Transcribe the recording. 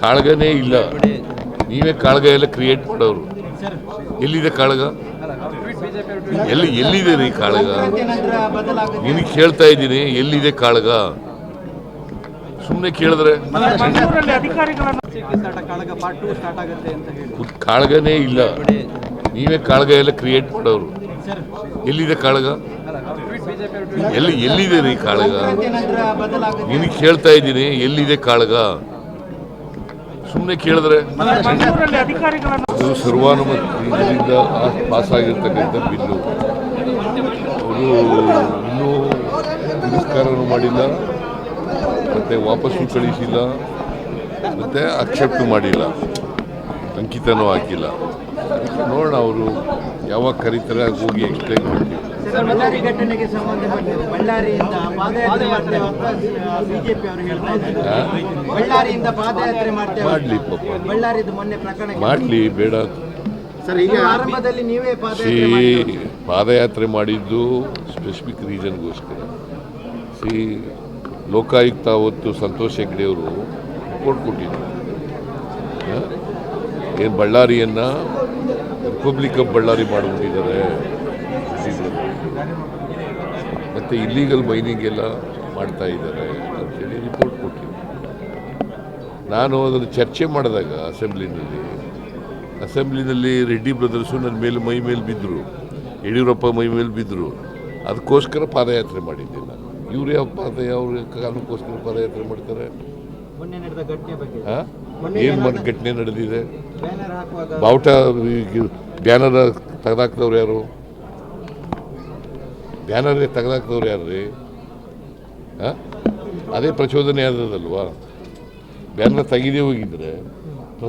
ಕಾಳಗನೇ ಇಲ್ಲ. ನೀವೇ ಕಾಳಗ ಎಲ್ಲ ಕ್ರಿಯೇಟ್ ಮಾಡೋರು. ಎಲ್ಲಿದೆ ಕಾಳಗ? ಎಲ್ಲಿ ಎಲ್ಲಿದೆ ರೀ ಕಾಳಗ? ನಿನಗೆ ಕೇಳ್ತಾ ಇದ್ದೀನಿ ಎಲ್ಲಿದೆ ಕಾಳಗ? ಸುಮ್ಮನೆ ಕೇಳಿದ್ರೆ. ಕಾಳಗನೇ ಇಲ್ಲ. ನೀವೇ ಕಾಳಗ ಎಲ್ಲ ಕ್ರಿಯೇಟ್ ಮಾಡೋರು. ಎಲ್ಲಿದೆ ಕಾಳಗ? ಎಲ್ಲಿ ಎಲ್ಲಿದೆ ರೀ ಕಾಳಗ? ನಿನಗೆ ಕೇಳ್ತಾ ಇದ್ದೀನಿ, ಎಲ್ಲಿದೆ ಕಾಳಗ? ಸುಮ್ಮನೆ ಕೇಳಿದ್ರೆ? ಇದು ಸರ್ವಾನುಮತಿಯಿಂದ ಪಾಸ್ ಆಗಿರ್ತಕ್ಕಂಥ ಬಿಲ್ಲು. ಅವರು ಇನ್ನೂ ತಿರಸ್ಕಾರನೂ ಮಾಡಿಲ್ಲ, ಮತ್ತು ವಾಪಸ್ಸು ಕಳಿಸಿಲ್ಲ, ಮತ್ತು ಅಕ್ಸೆಪ್ಟ್ ಮಾಡಿಲ್ಲ. ಅಂಕಿತನೂ ಹಾಕಿಲ್ಲ ಅದಕ್ಕೆ ನೋಡೋಣ ಅವರು ಯಾವಾಗ ಕರೀತಾರೆ ಆಗ ಹೋಗಿ ಎಕ್ಸ್ಪ್ಲೈನ್ ಮಾಡ್ತೀವಿ. ಬಳ್ಳಾರಿ ಘಟನೆಗೆ ಬಳ್ಳಾರಿಯಿಂದ ಪಾದಯಾತ್ರೆ ಬಿಜೆಪಿ ಅವರು ಹೇಳ್ತಾ ಇದ್ದಾರೆ. ಬಳ್ಳಾರಿಯಿಂದ ಪಾದಯಾತ್ರೆ ಮಾಡ್ತೇವೆ ಮಾಡಲಿ ಪಾಪ. ಬಳ್ಳಾರಿದು ಮೊನ್ನೆ ಪ್ರಕರಣ ಮಾಡಲಿ ಬೇಡ ಸರ್ ಈಗ ಆರಂಭದಲ್ಲಿ ನೀವೇ ಸಿ ಪಾದಯಾತ್ರೆ ಮಾಡಿದ್ದು. ಸ್ಪೆಸಿಫಿಕ್ ರೀಸನ್ಗೋಸ್ಕರ ಸಿ ಲೋಕಾಯುಕ್ತ ಅವತ್ತು ಸಂತೋಷ್ ಹೆಗ್ಡೆಯವರು ರಿಪೋರ್ಟ್ ಕೊಟ್ಟಿದ್ರು. ಏನು ಬಳ್ಳಾರಿಯನ್ನು ರಿಪಬ್ಲಿಕ್ ಆಫ್ ಬಳ್ಳಾರಿ ಮಾಡಿಬಿಟ್ಟಿದ್ದಾರೆ. ಮತ್ತು ಇಲ್ಲೀಗಲ್ ಮೈನಿಂಗ್ ಎಲ್ಲ ಮಾಡ್ತಾ ಇದ್ದಾರೆ ಅಂತೇಳಿ ರಿಪೋರ್ಟ್ ಕೊಟ್ಟಿದ್ದೆ ನಾನು ಅದನ್ನು ಚರ್ಚೆ ಮಾಡಿದಾಗ ಅಸೆಂಬ್ಲಿನಲ್ಲಿ ಅಸೆಂಬ್ಲಿನಲ್ಲಿ ರೆಡ್ಡಿ ಬ್ರದರ್ಸು ನನ್ನ ಮೇಲೆ ಮೈ ಮೇಲೆ ಬಿದ್ದರು. ಯಡಿಯೂರಪ್ಪ ಮೈ ಮೇಲೆ ಬಿದ್ದರು. ಅದಕ್ಕೋಸ್ಕರ ಪಾದಯಾತ್ರೆ ಮಾಡಿದ್ದೆ ನಾನು. ಇವ್ರು ಯಾವ ಪಾದ ಯಾವ ಕಾರಣಕ್ಕೋಸ್ಕರ ಪಾದಯಾತ್ರೆ ಮಾಡ್ತಾರೆ? ಹಾಂ ಏನು ಮನೆ ಘಟನೆ ನಡೆದಿದೆ? ಬಾವುಟ ಬ್ಯಾನರ್ ತೆಗೆದಾಕ್ದವ್ರು ಯಾರು? ಬ್ಯಾನರ್ ತೆಗೆದಾಕ್ದವ್ರು ಯಾರು ರೀ? ಹಾಂ? ಅದೇ ಪ್ರಚೋದನೆ ಆದದಲ್ವಾ? ಬ್ಯಾನರ್ ತೆಗೆದೇ ಹೋಗಿದ್ರೆ.